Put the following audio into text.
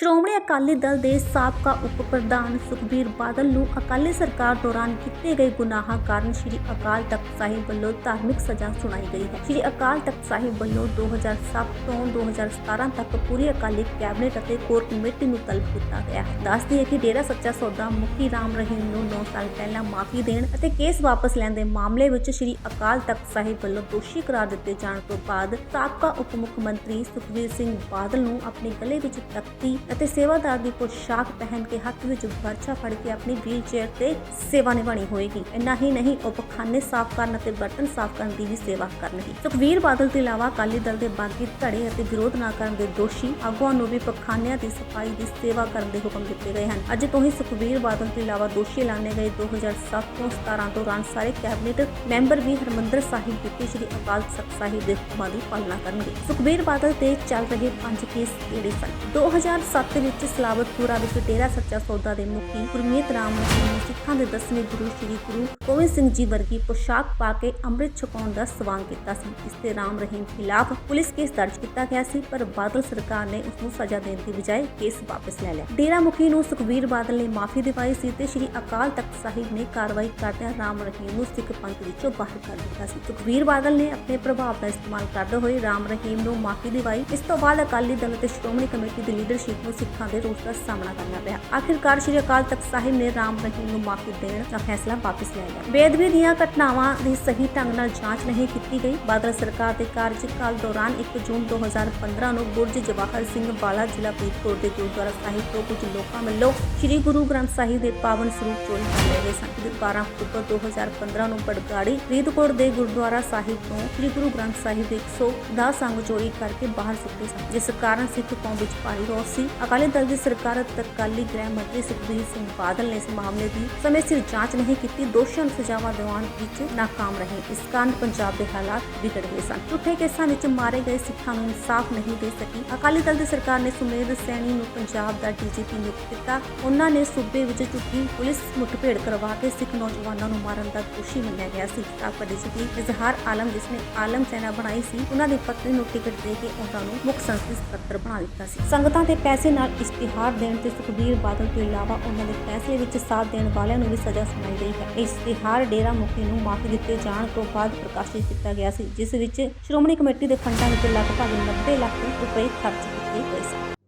ਸ਼੍ਰੋਮਣੀ ਅਕਾਲੀ ਦਲ ਦੇ ਸਾਬਕਾ ਉਪ ਪ੍ਰਧਾਨ ਸੁਖਬੀਰ ਬਾਦਲ ਨੂੰ ਅਕਾਲੀ ਸਰਕਾਰ ਦੌਰਾਨ ਕੀਤੇ ਗਏ ਗੁਨਾਹਾਂ ਕਾਰਨ ਸ੍ਰੀ ਅਕਾਲ ਤਖਤ ਸਾਹਿਬ ਵੱਲੋਂ ਧਾਰਮਿਕ ਸਜ਼ਾ ਸੁਣਾਈ ਗਈ ਹੈ। ਸ੍ਰੀ ਅਕਾਲ ਤਖਤ ਸਾਹਿਬ ਵੱਲੋਂ 2007 ਤੋਂ 2017 ਤੱਕ ਪੂਰੀ ਅਕਾਲੀ ਕੈਬਨਿਟ ਅਤੇ ਕੋਰ ਕਮੇਟੀ ਨੂੰ ਤਲਬ ਕੀਤਾ ਗਿਆ ਹੈ। ਦੱਸਦੀ ਹੈ ਕਿ ਡੇਰਾ ਸੱਚਾ ਸੌਦਾ ਮੁਖੀ ਰਾਮ ਰਹੀਮ ਨੂੰ 9 ਸਾਲ ਪਹਿਲਾਂ ਮਾਫੀ ਦੇਣ ਅਤੇ ਕੇਸ ਵਾਪਸ ਲੈਣ ਦੇ ਮਾਮਲੇ ਵਿੱਚ ਸ੍ਰੀ ਅਕਾਲ ਤਖਤ ਸਾਹਿਬ ਵੱਲੋਂ ਦੋਸ਼ੀ ਕਰਾਰ ਦਿੱਤੇ ਜਾਣ ਤੋਂ ਬਾਅਦ ਸਾਬਕਾ ਉਪ ਮੁੱਖ ਮੰਤਰੀ ਸੁਖਬੀਰ ਸਿੰਘ ਬਾਦਲ ਨੂੰ ਆਪਣੇ ਗਲੇ ਵਿੱਚ ਤਖਤੀ ਅਤੇ ਸੇਵਾਦਾਰ ਦੀ ਪੋਸ਼ਾਕ ਪਹਿਨ ਕੇ ਹੱਥ ਵਿੱਚ ਵਰਛਾ ਫੜ ਕੇ ਆਪਣੀ ਵੀਲ ਤੇ ਸੇਵਾ ਨਿਭਾਣੀ ਹੋਏਗੀ। ਇੰਨਾ ਹੀ ਨਹੀਂ, ਉਹ ਪਖਾਨੇ ਸਾਫ਼ ਕਰਨ ਅਤੇ ਬਰਤਨ ਸਾਫ਼ ਕਰਨ ਦੀ ਵੀ ਸੇਵਾ ਕਰਨਗੇ ਸੁਖਬੀਰ ਬਾਦਲ ਤੋਂ ਇਲਾਵਾ ਅਕਾਲੀ ਦਲ ਦੇ ਬਾਗੀ ਧੜੇ ਅਤੇ ਵਿਰੋਧ ਨਾ ਕਰਨ ਦੇ ਦੋਸ਼ੀ ਆਗੂਆਂ ਨੂੰ ਵੀ ਪਖਾਨਿਆਂ ਦੀ ਸਫ਼ਾਈ ਦੀ ਸੇਵਾ ਕਰਨ ਦੇ ਹੁਕਮ ਦਿੱਤੇ ਗਏ ਹਨ। ਅੱਜ ਤੋਂ ਹੀ ਸੁਖਬੀਰ ਬਾਦਲ ਤੋਂ ਇਲਾਵਾ ਦੋਸ਼ੀ ਐਲਾਨੇ ਗਏ। 2007 ਤੋਂ 17 ਦੌਰਾਨ ਸਾਰੇ ਕੈਬਨਿਟ ਮੈਂਬਰ ਵੀ ਹਰਮੰਦਰ ਸਾਹਿਬ ਵਿਖੇ ਸ੍ਰੀ ਅਕਾਲ ਤਖਤ ਸਾਹਿਬ ਦੇ ਹੁਕਮਾਂ ਦੀ ਪਾਲਣਾ ਕਰਨਗੇ। ਸੁਖਬੀਰ ਬਾਦਲ ਤੇ ਚੱਲ ਰਹੇ ਪੰਜ ਕੇਸ ਕਿਹੜੇ ਸਨ। 2007 ਵਿੱਚ ਸਲਾਵਤਪੁਰਾ ਵਿੱਚ ਡੇਰਾ ਸੱਚਾ ਸੌਦਾ ਦੇ ਮੁਖੀ ਗੁਰਮੀਤ ਰਾਮ ਨੂੰ ਸਿੱਖਾਂ ਦੇ ਦਸਵੇਂ ਗੁਰੂ ਸ੍ਰੀ ਗੁਰੂ ਗੋਬਿੰਦ ਸਿੰਘ ਜੀ ਵਰਗੀ ਪੋਸ਼ਾਕ ਪਾ ਕੇ ਅੰਮ੍ਰਿਤ ਛਕਾਉਣ ਦਾ ਸਵਾਲ ਕੀਤਾ ਸੀ ਇਸ ਤੇ ਰਾਮ ਰਹੀਮ ਖਿਲਾਫ ਪੁਲਿਸ ਕੇਸ ਦਰਜ ਕੀਤਾ ਗਿਆ ਸੀ, ਪਰ ਬਾਦਲ ਸਰਕਾਰ ਨੇ ਉਸ ਨੂੰ ਸਜ਼ਾ ਦੇਣ ਦੀ ਬਜਾਏ ਕੇਸ ਵਾਪਸ ਲੈ ਲਿਆ। ਡੇਰਾ ਮੁਖੀ ਨੂੰ ਸੁਖਬੀਰ ਬਾਦਲ ਨੇ ਮਾਫੀ ਦਿਵਾਈ ਸੀ ਤੇ ਸ੍ਰੀ ਅਕਾਲ ਤਖਤ ਸਾਹਿਬ ਨੇ ਕਾਰਵਾਈ ਕਰਦਿਆਂ ਰਾਮ ਰਹੀਮ ਨੂੰ ਸਿੱਖ ਪੰਥ ਵਿੱਚੋਂ ਬਾਹਰ ਕਰ ਦਿੱਤਾ ਸੀ। ਸੁਖਬੀਰ ਬਾਦਲ ਨੇ ਆਪਣੇ ਪ੍ਰਭਾਵ ਦਾ ਇਸਤੇਮਾਲ ਕਰਦੇ ਹੋਏ ਰਾਮ ਰਹੀਮ ਨੂੰ ਮਾਫੀ ਦਿਵਾਈ। ਇਸ ਤੋਂ ਬਾਅਦ ਅਕਾਲੀ ਦਲ ਅਤੇ ਸ਼੍ਰੋਮਣੀ ਕਮੇਟੀ ਦੀ ਲੀਡਰਸ਼ਿਪ ਨੂੰ ਸਿੱਖਾਂ ਦੇ ਰੋਸ ਦਾ ਸਾਹਮਣਾ ਕਰਨਾ ਪਿਆ। ਆਖਿਰਕਾਰ ਸ੍ਰੀ ਅਕਾਲ ਤਖਤ ਸਾਹਿਬ ਨੇ ਰਾਮ ਰਹੀਮ ਨੂੰ ਮਾਫੀ ਦੇਣ ਦਾ ਫੈਸਲਾ ਵਾਪਸ ਲੈ ਲਿਆ ਬੇਅਦਬੀ ਦੀਆਂ ਘਟਨਾਵਾਂ ਦੀ ਸਹੀ ਢੰਗ ਨਾਲ ਜਾਂਚ ਨਹੀਂ ਕੀਤੀ ਗਈ। ਬਾਦਲ ਸਰਕਾਰ ਦੇ ਕਾਰਜਕਾਲ ਦੌਰਾਨ 1 ਜੂਨ 2015 ਨੂੰ ਬੁਰਜ ਜਵਾਹਰ ਸਿੰਘ ਵਾਲਾ ਜ਼ਿਲ੍ਹਾ ਫਰੀਦਕੋਟ ਦੇ ਗੁਰਦੁਆਰਾ ਸਾਹਿਬ ਤੋਂ ਕੁਝ ਲੋਕਾਂ ਵੱਲੋਂ ਸ੍ਰੀ ਗੁਰੂ ਗ੍ਰੰਥ ਸਾਹਿਬ ਦੇ ਪਾਵਨ ਸਰੂਪ ਚੋਰੀ ਕਰ ਲਏ ਗਏ ਸਨ। 12 ਅਕਤੂਬਰ 2015 ਨੂੰ ਬੜਗਾੜੀ ਫਰੀਦਕੋਟ ਦੇ ਗੁਰਦੁਆਰਾ ਸਾਹਿਬ ਤੋਂ ਸ੍ਰੀ ਗੁਰੂ ਗ੍ਰੰਥ ਸਾਹਿਬ ਦੇ 110 ਸੰਗ ਚੋਰੀ ਕਰਕੇ ਬਾਹਰ ਸੁੱਟੇ ਸਨ, ਜਿਸ ਕਾਰਨ ਸਿੱਖ ਕੌਮ ਵਿੱਚ ਭਾਰੀ ਰੋਸ ਸੀ। ਅਕਾਲੀ ਦਲ ਦੀ ਸਰਕਾਰ ਤਤਕਾਲੀ ਗ੍ਰਹਿ ਮੰਤਰੀ ਸੁਖਬੀਰ ਸਿੰਘ ਬਾਦਲ ਨੇ ਇਸ ਮਾਮਲੇ ਦੀ ਸਮੇਂ ਸਿਰ ਜਾਂਚ ਨਹੀਂ ਕੀਤੀ। ਦੋਸ਼ੀਆਂ ਨੂੰ ਸਜ਼ਾਵਾਂ ਦਿਵਾਉਣ ਵਿੱਚ ਨਾਕਾਮ ਰਹੇ। ਇਸ ਕਾਰਨ ਪੰਜਾਬ ਦੇ ਹਾਲਾਤ ਵਿਗੜ ਗਏ ਸਨ। ਝੂਠੇ ਕੇਸਾਂ ਵਿੱਚ ਮਾਰੇ ਗਏ ਸਿੱਖਾਂ ਨੂੰ ਇਨਸਾਫ ਨਹੀਂ ਦੇ ਸਕੀ। ਅਕਾਲੀ ਦਲ ਦੀ ਸਰਕਾਰ ਨੇ ਸੁਮੇਧ ਸੈਣੀ ਨੂੰ ਪੰਜਾਬ ਦਾ ਡੀਜੀਪੀ ਨਿਯੁਕਤ ਕੀਤਾ। ਉਹਨਾਂ ਨੇ ਸੂਬੇ ਵਿੱਚ ਝੂਠੀ ਪੁਲਿਸ ਮੁੱਠਭੇੜ ਕਰਵਾ ਕੇ ਸਿੱਖ ਨੌਜਵਾਨਾਂ ਨੂੰ ਮਾਰਨ ਦਾ ਦੋਸ਼ੀ ਮੰਨਿਆ ਗਿਆ ਸੀ। ਸਾਬਕਾ ਡੀਜੀਪੀ ਇਜ਼ਹਾਰ ਆਲਮ, ਜਿਸ ਨੇ ਆਲਮ ਸੈਨਾ ਬਣਾਈ ਸੀ, ਉਹਨਾਂ ਦੀ ਪਤਨੀ ਨੂੰ ਟਿਕਟ ਦੇ ਕੇ ਉਹਨਾਂ ਨੂੰ ਮੁੱਖ ਸੰਸਦੀ ਸਕੱਤਰ ਬਣਾ ਦਿੱਤਾ ਸੀ। ਸੰਗਤਾਂ ਦੇ ਪੈਸੇ ਨਾਲ ਇਸ਼ਤਿਹਾਰ ਦੇਣ ਤੇ ਸੁਖਬੀਰ ਬਾਦਲ ਤੋਂ ਇਲਾਵਾ ਉਹਨਾਂ ਦੇ ਫੈਸਲੇ ਵਿੱਚ ਸਾਥ ਦੇਣ ਵਾਲਿਆਂ ਨੂੰ ਵੀ ਸਜ਼ਾ ਸੁਣਾਈ ਗਈ ਹੈ। ਇਸ਼ਤਿਹਾਰ ਡੇਰਾ ਮੁਖੀ ਨੂੰ ਮਾਫੀ ਦਿੱਤੇ ਜਾਣ ਤੋਂ ਬਾਅਦ ਪ੍ਰਕਾਸ਼ਿਤ ਕੀਤਾ ਗਿਆ ਸੀ, ਜਿਸ ਵਿੱਚ ਸ਼੍ਰੋਮਣੀ ਕਮੇਟੀ ਦੇ ਫੰਡਾਂ ਵਿੱਚ ਲਗਭਗ 90 ਲੱਖ ਰੁਪਏ ਖਰਚ ਕੀਤੇ ਗਏ ਸਨ।